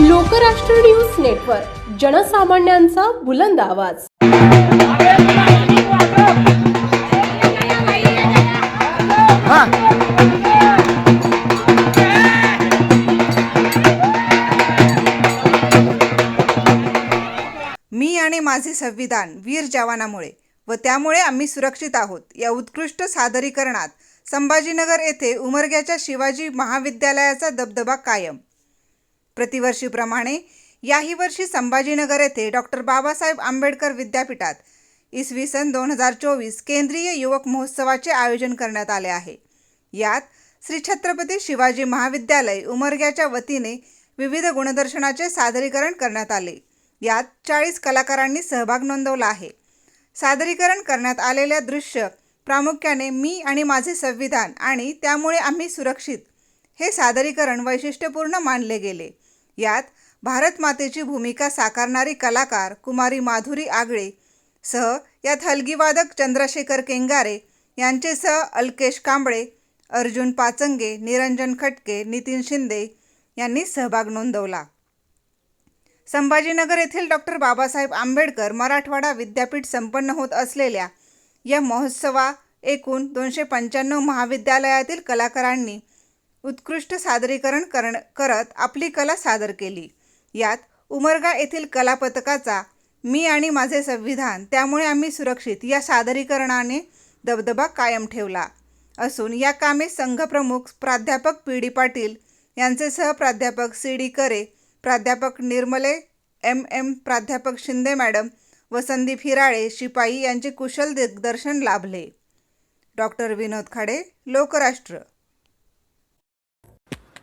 Lokrashtra news network जनसामान्यांचा बुलंद आवाज. मी आणि माझे संविधान वीर जवानामुळे व त्यामुळे आम्ही सुरक्षित आहोत या उत्कृष्ट सादरीकरणात संभाजीनगर येथे उमरग्याच्या शिवाजी महाविद्यालयाचा दबदबा कायम. प्रतिवर्षीप्रमाणे याही वर्षी संभाजीनगर येथे डॉक्टर बाबासाहेब आंबेडकर विद्यापीठात इसवी सन दोन हजार चोवीस केंद्रीय युवक महोत्सवाचे आयोजन करण्यात आले आहे. यात श्री छत्रपती शिवाजी महाविद्यालय उमरग्याच्या वतीने विविध गुणदर्शनाचे सादरीकरण करण्यात आले. यात चाळीस कलाकारांनी सहभाग नोंदवला आहे. सादरीकरण करण्यात आलेल्या दृश्य प्रामुख्याने मी आणि माझे संविधान आणि त्यामुळे आम्ही सुरक्षित हे सादरीकरण वैशिष्ट्यपूर्ण मानले गेले. यात भारतमातेची भूमिका साकारणारी कलाकार कुमारी माधुरी आगळे सह यात हलगीवादक चंद्रशेखर केंगारे यांचेसह अल्केश कांबळे अर्जुन पाचंगे निरंजन खटके नितीन शिंदे यांनी सहभाग नोंदवला. संभाजीनगर येथील डॉक्टर बाबासाहेब आंबेडकर मराठवाडा विद्यापीठ संपन्न होत असलेल्या या महोत्सवा एकूण दोनशे पंच्याण्णव महाविद्यालयातील कलाकारांनी उत्कृष्ट सादरीकरण करण करत आपली कला सादर केली. यात उमरगा येथील कलापथकाचा मी आणि माझे संविधान त्यामुळे आम्ही सुरक्षित या सादरीकरणाने दबदबा कायम ठेवला. असून या कामे संघप्रमुख प्राध्यापक पी डी पाटील यांचे सहप्राध्यापक सी डी करे प्राध्यापक निर्मले एम एम प्राध्यापक शिंदे मॅडम व संदीप हिराळे शिपाई यांचे कुशल दिग्दर्शन लाभले. डॉक्टर विनोद खाडे लोकराष्ट्र.